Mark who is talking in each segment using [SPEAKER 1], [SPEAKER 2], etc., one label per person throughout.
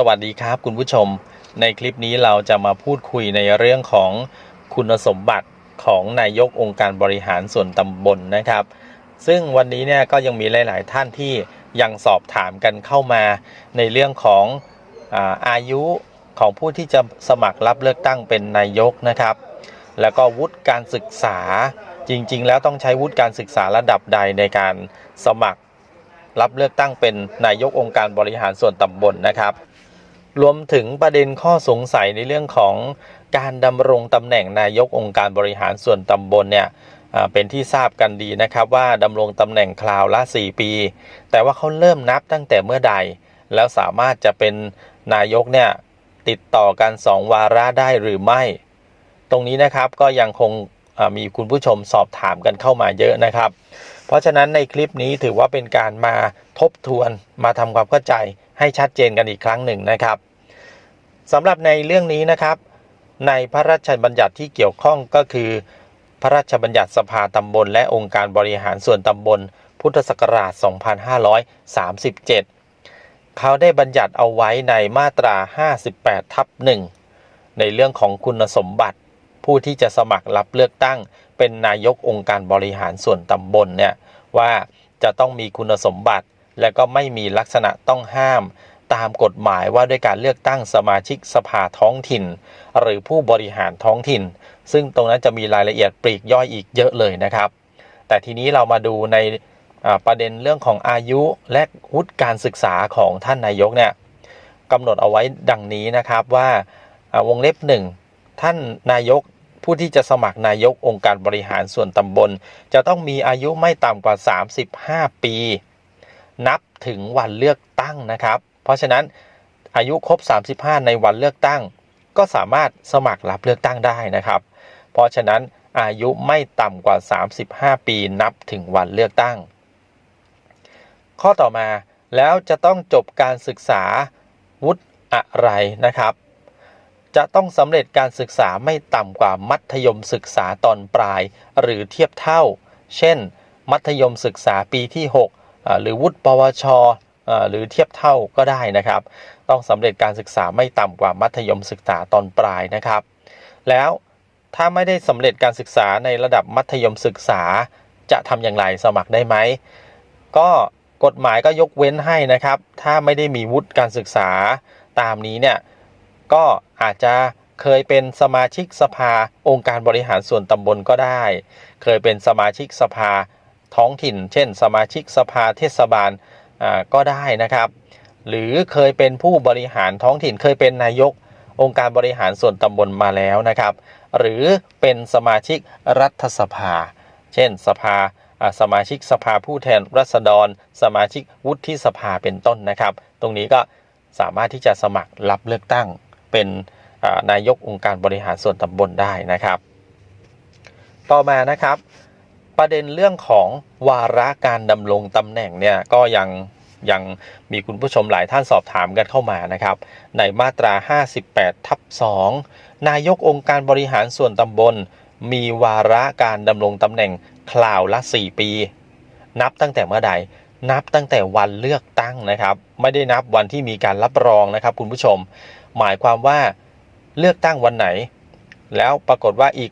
[SPEAKER 1] สวัสดีครับคุณผู้ชม ในคลิปนี้เราจะมาพูดคุยในเรื่องของคุณสมบัติของนายกองค์การบริหารส่วนตำบลนะครับ ซึ่งวันนี้เนี่ยก็ยังมีหลาย ๆ ท่านที่ยังสอบถามกันเข้ามาในเรื่องของอาอายุของผู้ที่จะสมัครรับเลือกตั้งเป็นนายกนะครับ แล้วก็วุฒิการศึกษาจริง ๆ แล้วต้องใช้วุฒิการศึกษาระดับใดในการสมัครรับเลือกตั้งเป็นนายกองค์การบริหารส่วนตำบลนะครับ รวมถึงประเด็นข้อสงสัยในเรื่องของการดำรงตำแหน่งนายกองค์การบริหารส่วนตำบลเนี่ยเป็นที่ทราบกันดีนะครับว่าดำรงตำแหน่งคราวละ 4 ปี แต่ว่าเขาเริ่มนับตั้งแต่เมื่อใด แล้วสามารถจะเป็นนายกเนี่ยติดต่อกัน 2 วาระได้หรือไม่ ตรงนี้นะครับก็ยังคงมีคุณผู้ชมสอบถามกันเข้ามาเยอะนะครับ เพราะฉะนั้นในคลิปนี้ถือว่าเป็นการมาทบทวนมาทำความเข้าใจให้ชัดเจนกันอีกครั้งหนึ่งนะครับ สำหรับในเรื่องนี้นะครับ ในพระราชบัญญัติที่เกี่ยวข้องก็คือ พระราชบัญญัติสภาตำบล และองค์การบริหารส่วนตำบล พุทธศักราช 2537 เขาได้บัญญัติเอาไว้ในมาตรา 58 ทับ1ในเรื่องของคุณสมบัติ ผู้ที่จะสมัครรับเลือกตั้ง เป็นนายกองค์การบริหารส่วนตำบลเนี่ยว่าจะต้องมีคุณสมบัติและก็ไม่มีลักษณะต้องห้าม ตามกฎหมายว่าด้วยการเลือกตั้งสมาชิกสภาท้องถิ่น หรือผู้บริหารท้องถิ่น ซึ่งตรงนั้นจะมีรายละเอียดปลีกย่อยอีกเยอะเลยนะครับ แต่ทีนี้เรามาดูในประเด็นเรื่องของอายุและวุฒิการศึกษาของท่านนายกเนี่ยกำหนดเอาไว้ดังนี้นะครับว่าอ่าวงเล็บหนึ่งท่านนายกผู้ที่จะสมัครนายกองค์การบริหารส่วนตำบล จะต้องมีอายุไม่ต่ำกว่า 35 ปี นับถึงวันเลือกตั้งนะครับ เพราะฉะนั้นอายุครบ 35 ในวันเลือกตั้ง ก็สามารถสมัครรับเลือกตั้งได้นะครับ เพราะฉะนั้นอายุไม่ต่ำกว่า 35 ปีนับถึงวันเลือกตั้ง ข้อต่อมาแล้วจะต้องจบการศึกษาวุฒิอะไรนะครับ จะต้องสำเร็จการศึกษาไม่ต่ำกว่ามัธยมศึกษาตอนปลาย หรือเทียบเท่า เช่น มัธยมศึกษาปีที่ 6 หรือวุฒิปวช หรือเทียบเท่าก็ได้นะครับ ต้องสำเร็จการศึกษาไม่ต่ำกว่ามัธยมศึกษาตอนปลายนะครับ แล้วถ้าไม่ได้สำเร็จการศึกษาในระดับมัธยมศึกษาจะทำอย่างไรสมัครได้ไหม ก็กฎหมายก็ยกเว้นให้นะครับ ถ้าไม่ได้มีวุฒิการศึกษาตามนี้เนี่ยก็อาจจะเคยเป็นสมาชิกสภาองค์การบริหารส่วนตำบลก็ได้ เคยเป็นสมาชิกสภาท้องถิ่น เช่น สมาชิกสภาเทศบาล ก็ได้นะครับ หรือเคยเป็นผู้บริหารท้องถิ่นเคยเป็นนายกองค์การบริหารส่วนตำบลมาแล้วนะครับ หรือเป็นสมาชิกรัฐสภา เช่นสภาสมาชิกสภาผู้แทนรัษฎร สมาชิกวุฒิสภาเป็นต้นนะครับ ตรงนี้ก็สามารถที่จะสมัครรับเลือกตั้งเป็นนายกองค์การบริหารส่วนตำบลได้นะครับ ต่อมานะครับ ประเด็นเรื่องของวาระการดำรงตำแหน่งเนี่ยก็ยังยังมีคุณผู้ชมหลายท่านสอบถามกันเข้ามานะครับ ในมาตรา 58 ทับ 2 นายกองค์การบริหารส่วนตำบล มีวาระการดำรงตำแหน่งคราวละ 4 ปี นับตั้งแต่เมื่อใด นับตั้งแต่วันเลือกตั้งนะครับ ไม่ได้นับวันที่มีการรับรองนะครับ คุณผู้ชม หมายความว่าเลือกตั้งวันไหน แล้วปรากฏว่าอีก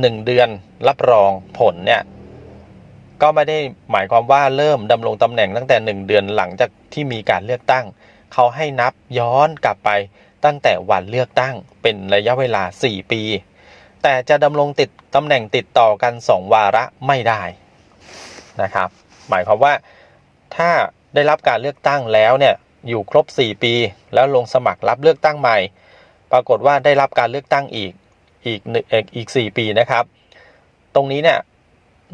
[SPEAKER 1] 1เดือนรับรองผลเนี่ย ก็ไม่ได้หมายความว่าเริ่มดำรงตำแหน่งตั้งแต่1เดือนหลังจากที่มีการเลือกตั้ง เขาให้นับย้อนกลับไปตั้งแต่วันเลือกตั้งเป็นระยะเวลา 4 ปี แต่จะดำรงติดตำแหน่งติดต่อกัน 2 วาระไม่ได้นะครับ หมายความว่าถ้าได้รับการเลือกตั้งแล้วเนี่ยอยู่ครบ 4 ปี แล้วลงสมัครรับเลือกตั้งใหม่ ปรากฏว่าได้รับการเลือกตั้งอีก อีกหนึ่งเอ่ออีก 4 ปีนะครับ ตรงนี้เนี่ย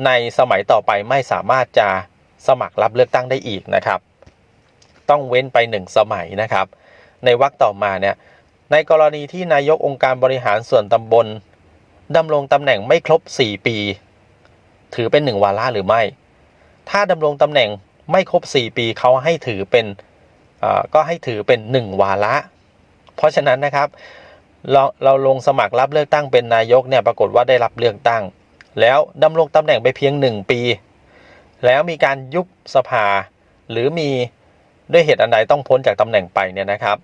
[SPEAKER 1] ในสมัยต่อไปไม่สามารถจะสมัครรับเลือกตั้งได้อีกนะครับ ต้องเว้นไป 1 สมัยนะครับ ในวรรคต่อมาเนี่ยในกรณีที่นายกองค์การบริหารส่วนตำบลดำรงตำแหน่งไม่ครบ 4 ปี ถือเป็น 1 วาระหรือไม่ ถ้าดำรงตำแหน่งไม่ครบ 4 ปีเขาให้ถือเป็นอ่าก็ให้ถือเป็น 1 วาระ เพราะฉะนั้นนะครับ เราเราลงสมัครรับเลือกตั้งเป็นนายกเนี่ยปรากฏว่าได้รับเลือกตั้ง แล้วดำรงตำแหน่งไปเพียงหนึ่งปี แล้วมีการยุบสภา หรือมีด้วยเหตุอันใดต้องพ้นจากตำแหน่งไปเนี่ยนะครับ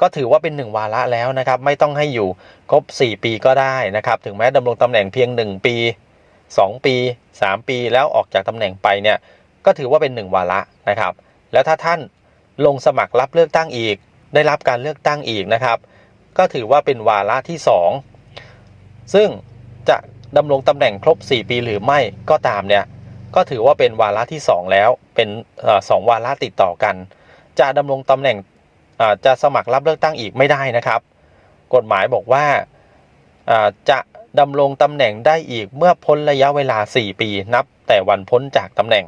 [SPEAKER 1] ก็ถือว่าเป็นหนึ่งวาระแล้วนะครับ ไม่ต้องให้อยู่ครบ 4 ปีก็ได้นะครับ ถึงแม้ดำรงตำแหน่งเพียง 1 ปี 2 ปี 3 ปีแล้วออกจากตำแหน่งไปเนี่ยก็ถือว่าเป็น1วาระนะครับ แล้วถ้าท่านลงสมัครรับเลือกตั้งอีก ได้รับการเลือกตั้งอีกนะครับ ก็ถือว่าเป็นวาระที่ 2 ซึ่งจะดำรงตำแหน่งครบ 4 ปีหรือไม่ก็ตามเนี่ยก็ถือว่าเป็นวาระที่ 2 แล้วเป็นสองวาระติดต่อกัน จะดำรงตำแหน่งจะสมัครรับเลือกตั้งอีกไม่ได้นะครับ กฎหมายบอกว่าอ่าจะดำรงตำแหน่งได้อีกเมื่อพ้นระยะเวลา 4 ปีนับ แต่วันพ้นจากตำแหน่ง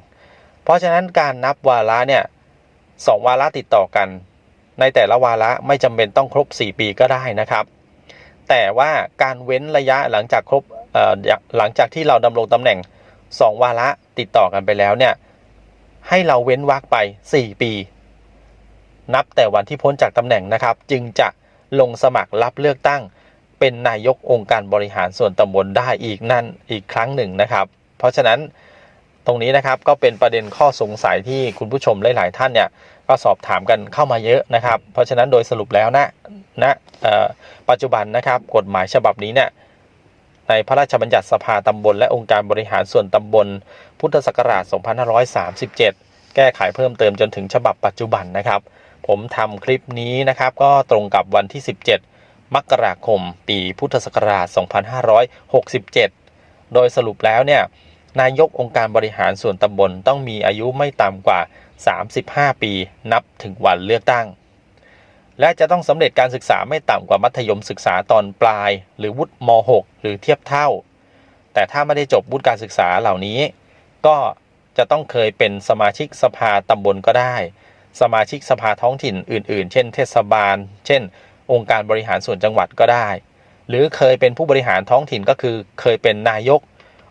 [SPEAKER 1] เพราะฉะนั้นการนับวาระเนี่ยสองวาระติดต่อกัน ในแต่ละวาระไม่จำเป็นต้องครบ 4 ปีก็ได้นะครับ แต่ว่าการเว้นระยะหลังจากครบหลังจากที่เราดำรงตำแหน่ง 2 วาระติดต่อกันไปแล้วเนี่ยให้เราเว้นวรรคไป 4 ปี นับแต่วันที่พ้นจากตำแหน่งนะครับ จึงจะลงสมัครรับเลือกตั้ง เป็นนายกองค์การบริหารส่วนตำบลได้อีกนั่นอีกครั้งหนึ่งนะครับ เพราะฉะนั้นตรงนี้นะครับก็เป็นประเด็นข้อสงสัยที่คุณผู้ชมหลาย ๆ ท่านเนี่ย ก็สอบถามกันเข้ามาเยอะนะครับ เพราะฉะนั้นโดยสรุปแล้วนะณเอ่อปัจจุบันนะครับกฎหมายฉบับนี้เนี่ยในพระราชบัญญัติสภาตำบล และองค์การบริหารส่วนตำบล พุทธศักราช 2537 แก้ไขเพิ่มเติมจนถึงฉบับปัจจุบันนะครับ ผมทำคลิปนี้นะครับ ก็ตรงกับวันที่ 17 มกราคม ปีพุทธศักราช 2567 โดยสรุปแล้วเนี่ยนายกองค์การบริหารส่วนตำบลต้องมีอายุไม่ต่ำกว่า 35 ปีนับถึงวันเลือกตั้ง และจะต้องสำเร็จการศึกษาไม่ต่ำกว่ามัธยมศึกษาตอนปลาย หรือวุฒิม .6 หรือเทียบเท่า แต่ถ้าไม่ได้จบวุฒิการศึกษาเหล่านี้ ก็จะต้องเคยเป็นสมาชิกสภาตำบลก็ได้ สมาชิกสภาท้องถิ่นอื่น ๆ เช่น เทศบาล เช่น องค์การบริหารส่วนจังหวัดก็ได้ หรือเคยเป็นผู้บริหารท้องถิ่นก็คือเคยเป็นนายก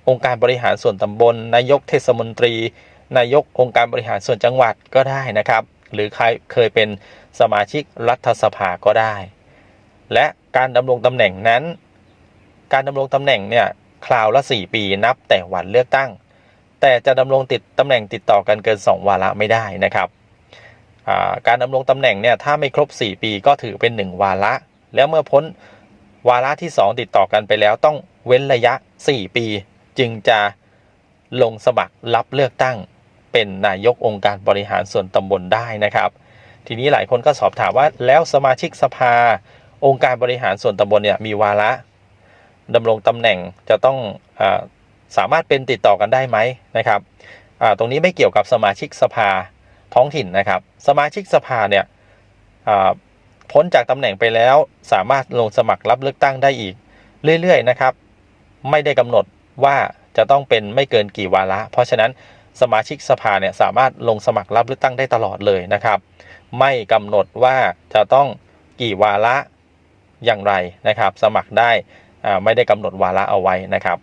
[SPEAKER 1] องค์การบริหารส่วนตำบลนายกเทศมนตรี นายกองค์การบริหารส่วนจังหวัดก็ได้นะครับ หรือใครเคยเป็นสมาชิกรัฐสภาก็ได้ และการดำรงตำแหน่งนั้น การดำรงตำแหน่งเนี่ยคราวละ 4 ปีนับแต่วันเลือกตั้ง แต่จะดำรงติดตำแหน่งติดต่อกันเกิน 2 วาระไม่ได้นะครับาการดำรงตำแหน่งเนี่ยถ้าไม่ครบ 4 ปีก็ถือเป็น 1 วาระ แล้วเมื่อพ้นวาระที่ 2 ติดต่อกันไปแล้วต้องเว้นระยะ 4 ปี จึงจะลงสมัครรับเลือกตั้ง เป็นนายกองค์การบริหารส่วนตำบลได้นะครับ ทีนี้หลายคนก็สอบถามว่าแล้วสมาชิกสภา องค์การบริหารส่วนตำบลเนี่ยมีวาระดำรงตำแหน่งจะต้องอสามารถเป็นติดต่อกันได้ไหมนะครับตรงนี้ไม่เกี่ยวกับสมาชิกสภาท้องถิ่นนะครับ สมาชิกสภาเนี่ยพ้นจากตำแหน่งไปแล้วสามารถลงสมัครรับเลือกตั้งได้อีก เรื่อยๆนะครับ ไม่ได้กำหนดว่าจะต้องเป็นไม่เกินกี่วาระ เพราะฉะนั้น สมาชิกสภาเนี่ยสามารถลงสมัครรับเลือกตั้งได้ตลอดเลยนะครับ ไม่กำหนดว่าจะต้องกี่วาระอย่างไรนะครับ สมัครได้อ่าไม่ได้กำหนดวาระเอาไว้นะครับ